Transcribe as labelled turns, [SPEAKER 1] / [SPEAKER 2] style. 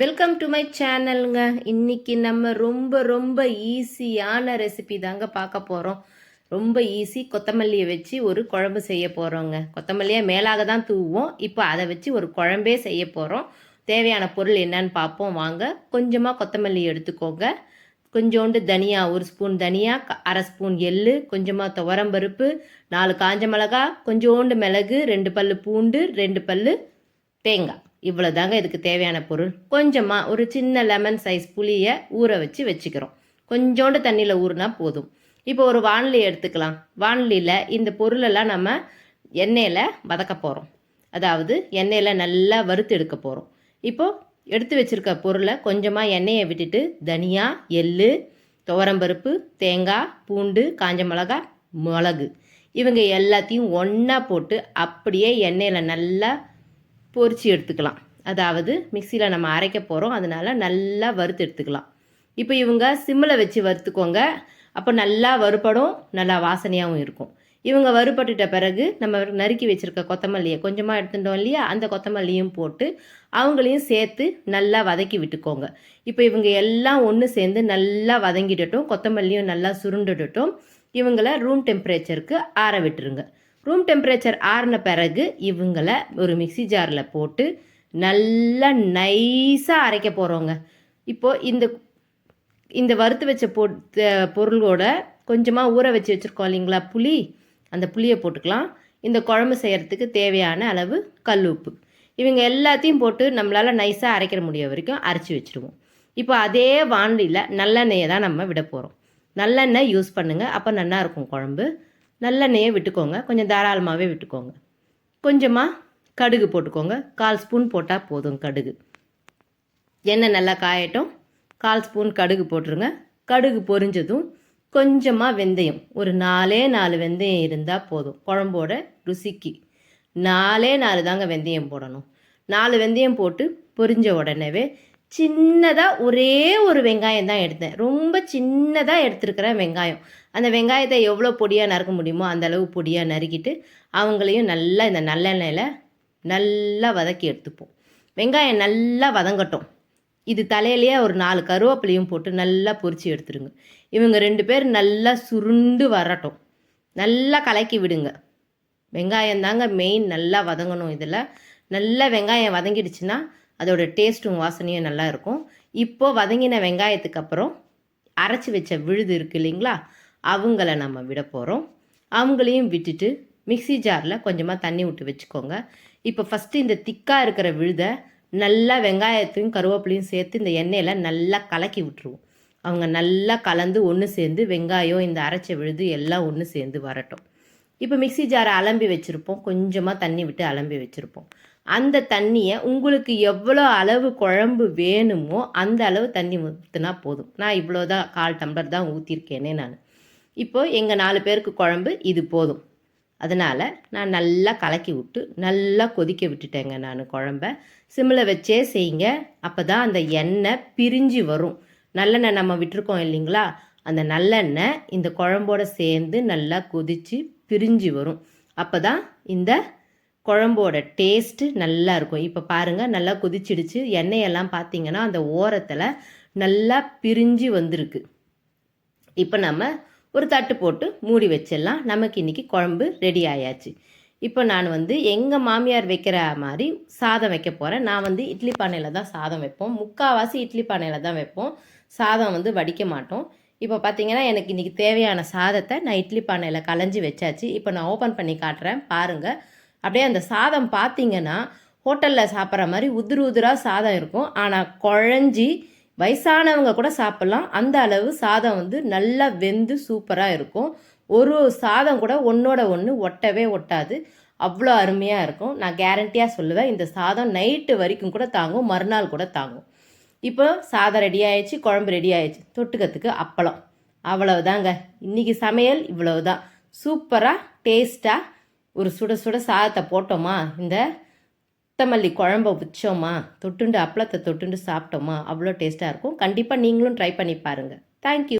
[SPEAKER 1] Welcome to my சேனலுங்க இன்னைக்கு நம்ம ரொம்ப ரொம்ப ஈஸியான ரெசிபி தாங்க பார்க்க போகிறோம் ரொம்ப ஈஸி கொத்தமல்லியை வச்சு ஒரு குழம்பு செய்ய போகிறோங்க கொத்தமல்லியை மேலாக தான் தூவோம் இப்போ அதை வச்சு ஒரு குழம்பே செய்ய போகிறோம் தேவையான பொருள் என்னன்னு பார்ப்போம். வாங்க. கொஞ்சமாக கொத்தமல்லி எடுத்துக்கோங்க. கொஞ்சோண்டு தனியா ஒரு ஸ்பூன் தனியா அரை ஸ்பூன் எள்ளு கொஞ்சமாக துவரம்பருப்பு நாலு காஞ்ச மிளகா கொஞ்சோண்டு மிளகு ரெண்டு பல் பூண்டு ரெண்டு பல் தேங்காய். இவ்வளோதாங்க இதுக்கு தேவையான பொருள். கொஞ்சமாக ஒரு சின்ன லெமன் சைஸ் புளியை ஊற வச்சு வச்சுக்கிறோம். கொஞ்சோண்டு தண்ணியில் ஊறினா போதும். இப்போ ஒரு வானொலி எடுத்துக்கலாம். வானொலியில் இந்த பொருளெல்லாம் நம்ம எண்ணெயில் வதக்க போகிறோம் அதாவது எண்ணெயில் நல்லா வறுத்து எடுக்க போகிறோம் இப்போது எடுத்து வச்சிருக்க பொருளை கொஞ்சமாக எண்ணெயை விட்டுட்டு தனியா எள்ளு துவரம்பருப்பு தேங்காய் பூண்டு காஞ்ச மிளகா மிளகு. இவங்க எல்லாத்தையும் ஒன்றா போட்டு அப்படியே எண்ணெயில் நல்லா பொரிச்சு எடுத்துக்கலாம். அதாவது மிக்சியில் நம்ம அரைக்க போகிறோம் அதனால் நல்லா வறுத்து எடுத்துக்கலாம். இப்போ இவங்க சிம்மில் வச்சு வறுத்துக்கோங்க. அப்போ நல்லா வறுபடும். நல்லா வாசனையாகவும் இருக்கும். இவங்க வறுபட்டுட்ட பிறகு நம்ம நறுக்கி வச்சுருக்க கொத்தமல்லியை கொஞ்சமாக எடுத்துட்டோம் இல்லையா? அந்த கொத்தமல்லியும் போட்டு அவங்களையும் சேர்த்து நல்லா வதக்கி விட்டுக்கோங்க. இப்போ இவங்க எல்லாம் ஒன்று சேர்ந்து நல்லா வதங்கிடட்டும். கொத்தமல்லியும் நல்லா சுருண்டுடட்டும். இவங்கள ரூம் டெம்பரேச்சருக்கு ஆற விட்டுருங்க. ரூம் டெம்பரேச்சர் ஆறின பிறகு இவங்களை ஒரு மிக்ஸி ஜாரில் போட்டு நல்லா நைஸாக அரைக்க போகிறோங்க இப்போது இந்த இந்த வறுத்து வச்ச பொ பொருளோட கொஞ்சமாக ஊற வச்சு வச்சுருக்கோம் இல்லைங்களா புளி? அந்த புளியை போட்டுக்கலாம். இந்த குழம்பு செய்கிறதுக்கு தேவையான அளவு கல் உப்பு. இவங்க எல்லாத்தையும் போட்டு நம்மளால் நைஸாக அரைக்கிற முடிய வரைக்கும் அரைச்சி வச்சுருவோம். இப்போ அதே வானிலையில் நல்லெண்ணெயை தான் நம்ம விட போகிறோம் நல்லெண்ணெய் யூஸ் பண்ணுங்கள் அப்போ நல்லா இருக்கும் குழம்பு. நல்லெண்ணெயை விட்டுக்கோங்க. கொஞ்சம் தாராளமாகவே விட்டுக்கோங்க. கொஞ்சமாக கடுகு போட்டுக்கோங்க. கால் ஸ்பூன் போட்டால் போதும் கடுகு. எண்ணெய் நல்லா காயட்டும். கால் ஸ்பூன் கடுகு போட்டுருங்க. கடுகு பொரிஞ்சதும் கொஞ்சமாக வெந்தயம். ஒரு நாலே நாலு வெந்தயம் இருந்தால் போதும். குழம்போட ருசிக்கு. நாலே நாலு தாங்க வெந்தயம் போடணும். நாலு வெந்தயம் போட்டு பொரிஞ்ச உடனேவே சின்னதாக ஒரே ஒரு வெங்காயம் தான் எடுத்தேன். ரொம்ப சின்னதாக எடுத்துருக்கிறேன் வெங்காயம். அந்த வெங்காயத்தை எவ்வளோ பொடியாக நறுக்க முடியுமோ அந்த அளவு பொடியாக நறுக்கிட்டு அவங்களையும் நல்லா இந்த நல்லெண்ணெயில் நல்லா வதக்கி எடுத்துப்போம். வெங்காயம் நல்லா வதங்கட்டும். இது தலையிலேயே ஒரு நாலு கருவேப்பிலையும் போட்டு நல்லா பொரித்து எடுத்துருங்க. இவங்க ரெண்டு பேர் நல்லா சுருண்டு வரட்டும். நல்லா கலக்கி விடுங்க. வெங்காயம் தாங்க மெயின் நல்லா வதங்கணும் இதில். நல்லா வெங்காயம் வதங்கிடுச்சுன்னா அதோட டேஸ்ட்டும் வாசனையும் நல்லா இருக்கும். இப்போது வதங்கின வெங்காயத்துக்கு அப்புறம் அரைச்சி வச்ச விழுது இருக்குது இல்லைங்களா? அவங்கள நம்ம விட போகிறோம் அவங்களையும் விட்டுட்டு மிக்ஸி ஜாரில் கொஞ்சமாக தண்ணி விட்டு வச்சுக்கோங்க. இப்போ ஃபஸ்ட்டு இந்த திக்காக இருக்கிற விழுதை நல்லா வெங்காயத்தையும் கருவேப்பிலையும் சேர்த்து இந்த எண்ணெயில் நல்லா கலக்கி விட்டுருவோம். அவங்க நல்லா கலந்து ஒன்று சேர்ந்து வெங்காயம் இந்த அரைச்ச விழுது எல்லாம் ஒன்று சேர்ந்து வரட்டும். இப்போ மிக்ஸி ஜாரை அலம்பி வச்சுருப்போம். கொஞ்சமாக தண்ணி விட்டு அலம்பி வச்சுருப்போம். அந்த தண்ணியை உங்களுக்கு எவ்வளோ அளவு குழம்பு வேணுமோ அந்த அளவு தண்ணி ஊற்றினா போதும். நான் இவ்வளோ தான் கால் டம்ளர் தான் ஊற்றிருக்கேனே நான். இப்போது எங்கள் நாலு பேருக்கு குழம்பு இது போதும். அதனால் நான் நல்லா கலக்கி விட்டு நல்லா கொதிக்க விட்டுட்டேங்க நான் குழம்ப. சிம்மில் வச்சே செய்யுங்க. அப்போ தான் அந்த எண்ணெய் பிரிஞ்சு வரும். நல்லெண்ணெய் நம்ம விட்டுருக்கோம் இல்லைங்களா? அந்த நல்லெண்ணெய் இந்த குழம்போட சேர்ந்து நல்லா கொதித்து பிரிஞ்சு வரும். அப்போ தான் இந்த குழம்போட டேஸ்ட்டு நல்லா இருக்கும். இப்போ பாருங்கள் நல்லா கொதிச்சிடுச்சு. எண்ணெயெல்லாம் பார்த்தீங்கன்னா அந்த ஓரத்தில் நல்லா பிரிஞ்சு வந்திருக்கு. இப்போ நம்ம ஒரு தட்டு போட்டு மூடி வச்சிடலாம். நமக்கு இன்றைக்கி குழம்பு ரெடி ஆயாச்சு. இப்போ நான் வந்து எங்கள் மாமியார் வைக்கிற மாதிரி சாதம் வைக்க போகிறேன் நான் வந்து இட்லி பானையில் தான் சாதம் வைப்போம். முக்கால்வாசி இட்லி பானையில் தான் வைப்போம். சாதம் வந்து வடிக்க மாட்டோம். இப்போ பார்த்தீங்கன்னா எனக்கு இன்றைக்கி தேவையான சாதத்தை நான் இட்லி பானையில் களைஞ்சி வச்சாச்சு. இப்போ நான் ஓப்பன் பண்ணி காட்டுறேன். பாருங்கள் அப்படியே அந்த சாதம் பார்த்தீங்கன்னா ஹோட்டலில் சாப்பிட்ற மாதிரி உதிரு உதிராக சாதம் இருக்கும். ஆனால் குழஞ்சி வயசானவங்க கூட சாப்பிட்லாம். அந்த அளவு சாதம் வந்து நல்லா வெந்து சூப்பராக இருக்கும். ஒரு சாதம் கூட ஒன்றோட ஒன்று ஒட்டவே ஒட்டாது. அவ்வளோ அருமையாக இருக்கும். நான் கேரண்டியாக சொல்லுவேன் இந்த சாதம் நைட்டு வரைக்கும் கூட தாங்கும் மறுநாள் கூட தாங்கும். இப்போ சாதம் ரெடி ஆயிடுச்சு குழம்பு ரெடி ஆயிடுச்சு. தொட்டுக்கத்துக்கு அப்பளம். அவ்வளவுதாங்க. இன்னைக்கு சமையல் இவ்வளவுதான். சூப்பராக டேஸ்ட்டாக ஒரு சுட சுட சாதத்தை போட்டோமா? இந்த கொத்தமல்லி குழம்ப வச்சோமா? தொட்டுண்டு அப்பளத்தை தொட்டுண்டு சாப்பிட்டோமா? அவ்வளோ டேஸ்ட்டாக இருக்கும். கண்டிப்பாக நீங்களும் ட்ரை பண்ணி பாருங்கள் தேங்க்யூ